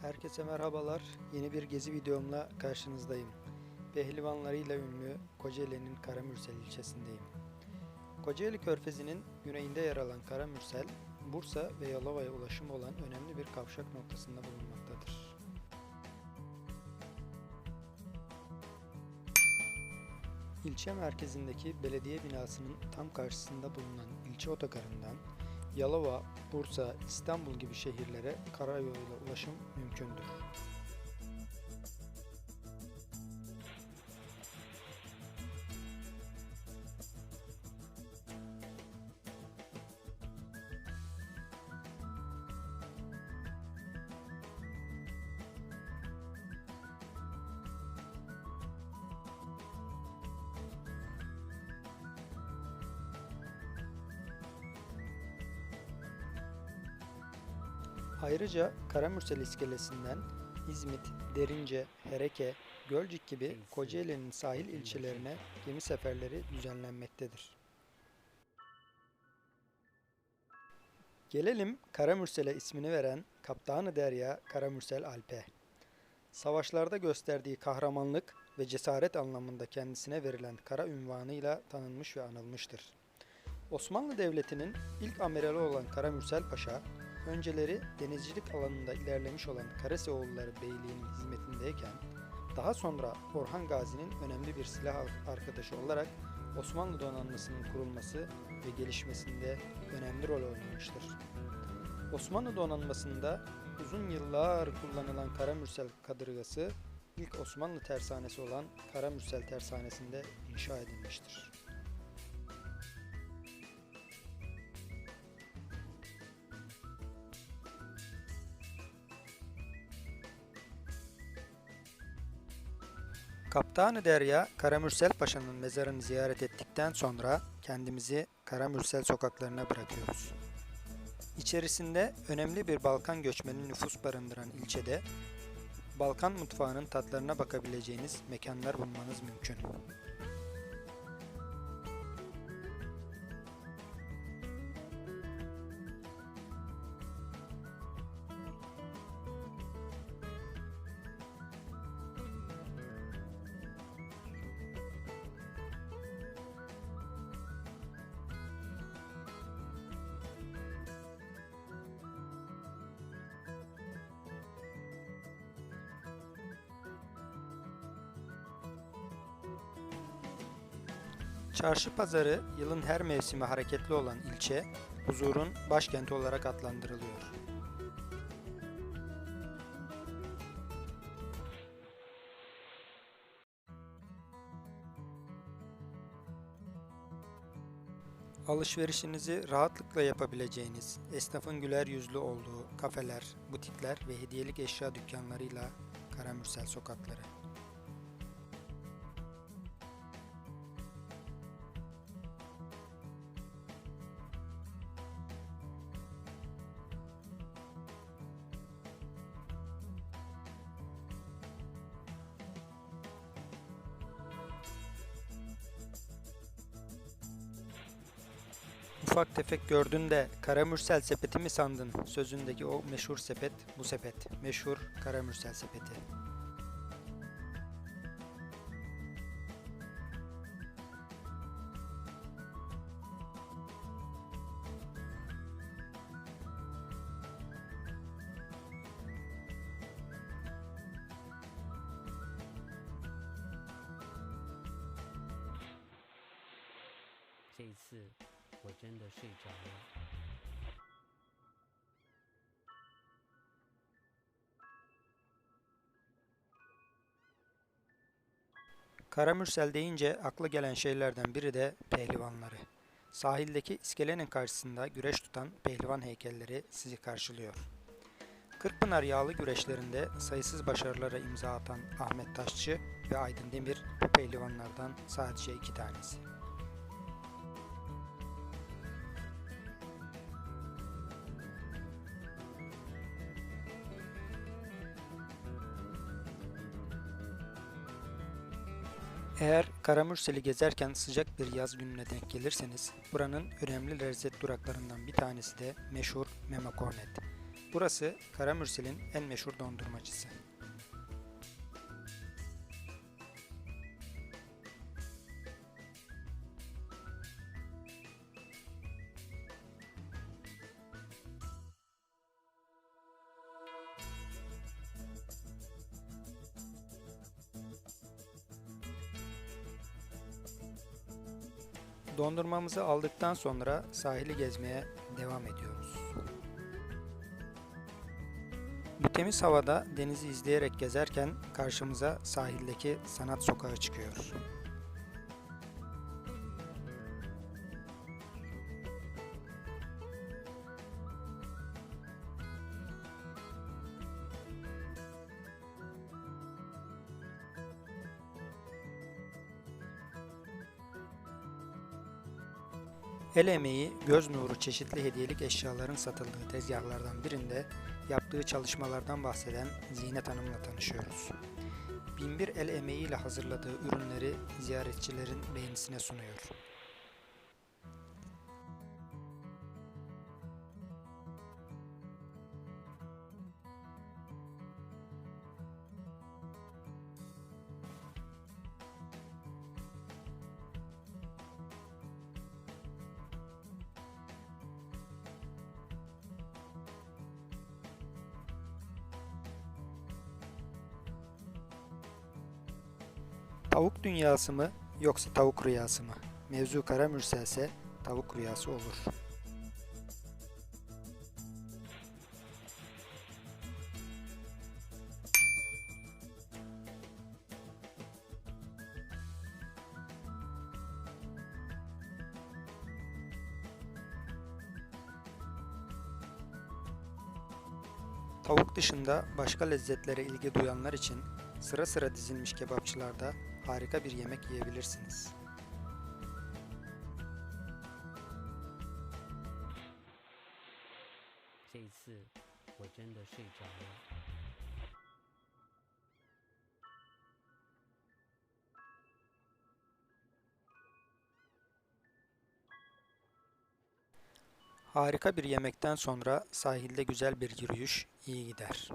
Herkese merhabalar. Yeni bir gezi videomla karşınızdayım. Pehlivanlarıyla ünlü Kocaeli'nin Karamürsel ilçesindeyim. Kocaeli Körfezi'nin güneyinde yer alan Karamürsel, Bursa ve Yalova'ya ulaşımı olan önemli bir kavşak noktasında bulunmaktadır. İlçe merkezindeki belediye binasının tam karşısında bulunan ilçe otogarından Yalova, Bursa, İstanbul gibi şehirlere karayoluyla ulaşım mümkündür. Ayrıca Karamürsel iskelesinden İzmit, Derince, Hereke, Gölcük gibi Kocaeli'nin sahil ilçelerine gemi seferleri düzenlenmektedir. Gelelim Karamürsel'e ismini veren Kaptanı Derya Karamürsel Alp'e. Savaşlarda gösterdiği kahramanlık ve cesaret anlamında kendisine verilen kara ünvanıyla tanınmış ve anılmıştır. Osmanlı Devleti'nin ilk amirali olan Karamürsel Paşa, önceleri denizcilik alanında ilerlemiş olan Karaseoğulları Beyliği'nin hizmetindeyken, daha sonra Orhan Gazi'nin önemli bir silah arkadaşı olarak Osmanlı donanmasının kurulması ve gelişmesinde önemli rol oynamıştır. Osmanlı donanmasında uzun yıllar kullanılan Karamürsel kadırgası ilk Osmanlı tersanesi olan Karamürsel Tersanesi'nde inşa edilmiştir. Kaptanı Derya, Karamürsel Paşa'nın mezarını ziyaret ettikten sonra kendimizi Karamürsel sokaklarına bırakıyoruz. İçerisinde önemli bir Balkan göçmeni nüfus barındıran ilçede Balkan mutfağının tatlarına bakabileceğiniz mekanlar bulmanız mümkün. Çarşı pazarı yılın her mevsimi hareketli olan ilçe, huzurun başkenti olarak adlandırılıyor. Alışverişinizi rahatlıkla yapabileceğiniz, esnafın güler yüzlü olduğu kafeler, butikler ve hediyelik eşya dükkanlarıyla Karamürsel sokakları. ufak tefek gördün de karamürsel sepeti mi sandın sözündeki o meşhur sepet bu sepet. Meşhur karamürsel sepeti. Şey 我真的睡着了。 Karamürsel deyince akla gelen şeylerden biri de pehlivanları. Sahildeki iskelenin karşısında güreş tutan pehlivan heykelleri sizi karşılıyor. Kırkpınar yağlı güreşlerinde sayısız başarılara imza atan Ahmet Taşçı ve Aydın Demir bu pehlivanlardan sadece iki tanesi. Eğer Karamürsel'i gezerken sıcak bir yaz gününe denk gelirseniz buranın önemli lezzet duraklarından bir tanesi de meşhur Memo Cornet. Burası Karamürsel'in en meşhur dondurmacısı. Dondurmamızı aldıktan sonra sahili gezmeye devam ediyoruz. Bu temiz havada denizi izleyerek gezerken karşımıza sahildeki sanat sokağı çıkıyor. El emeği, göz nuru çeşitli hediyelik eşyaların satıldığı tezgahlardan birinde yaptığı çalışmalardan bahseden Zinet Hanım'la tanışıyoruz. Binbir el emeğiyle hazırladığı ürünleri ziyaretçilerin beğenisine sunuyor. Tavuk dünyası mı yoksa tavuk rüyası mı? Mevzu kara mürselse tavuk rüyası olur. Tavuk dışında başka lezzetlere ilgi duyanlar için sıra sıra dizilmiş kebapçılarda harika bir yemek yiyebilirsiniz. Harika bir yemekten sonra sahilde güzel bir yürüyüş iyi gider.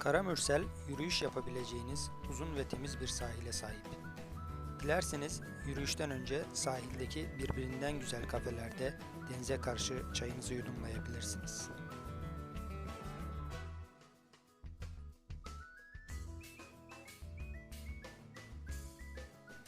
Karamürsel, yürüyüş yapabileceğiniz uzun ve temiz bir sahile sahip. Dilerseniz yürüyüşten önce sahildeki birbirinden güzel kafelerde denize karşı çayınızı yudumlayabilirsiniz.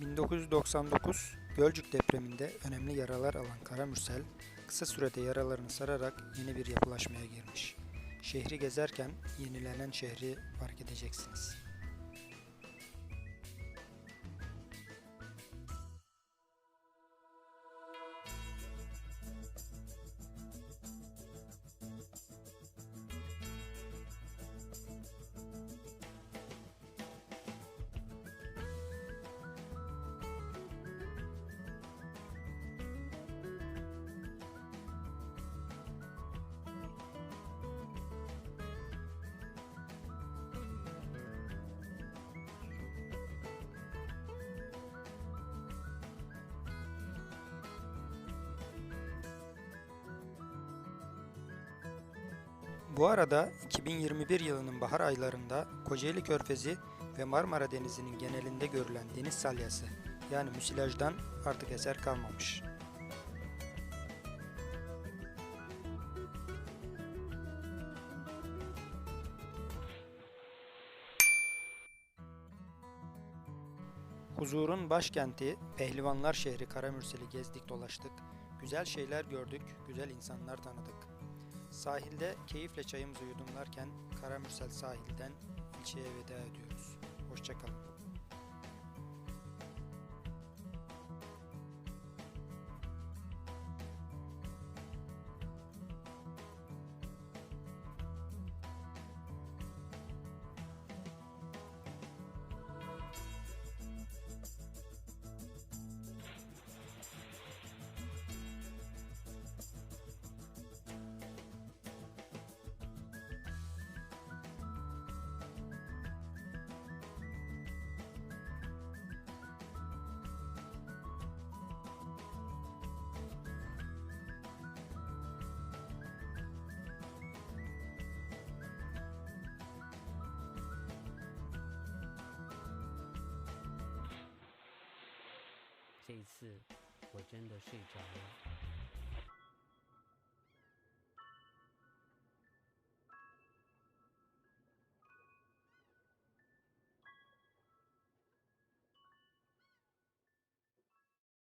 1999 Gölcük depreminde önemli yaralar alan Karamürsel, kısa sürede yaralarını sararak yeni bir yapılaşmaya girmiş. Şehri gezerken yenilenen şehri fark edeceksiniz. Bu arada 2021 yılının bahar aylarında Kocaeli Körfezi ve Marmara Denizi'nin genelinde görülen deniz salyası yani müsilajdan artık eser kalmamış. Huzurun başkenti, Pehlivanlar şehri Karamürsel'i gezdik dolaştık. Güzel şeyler gördük, güzel insanlar tanıdık. Sahilde keyifle çayımızı yudumlarken Karamürsel sahilden ilçeye veda ediyoruz. Hoşçakalın. 这一次我真的睡着了。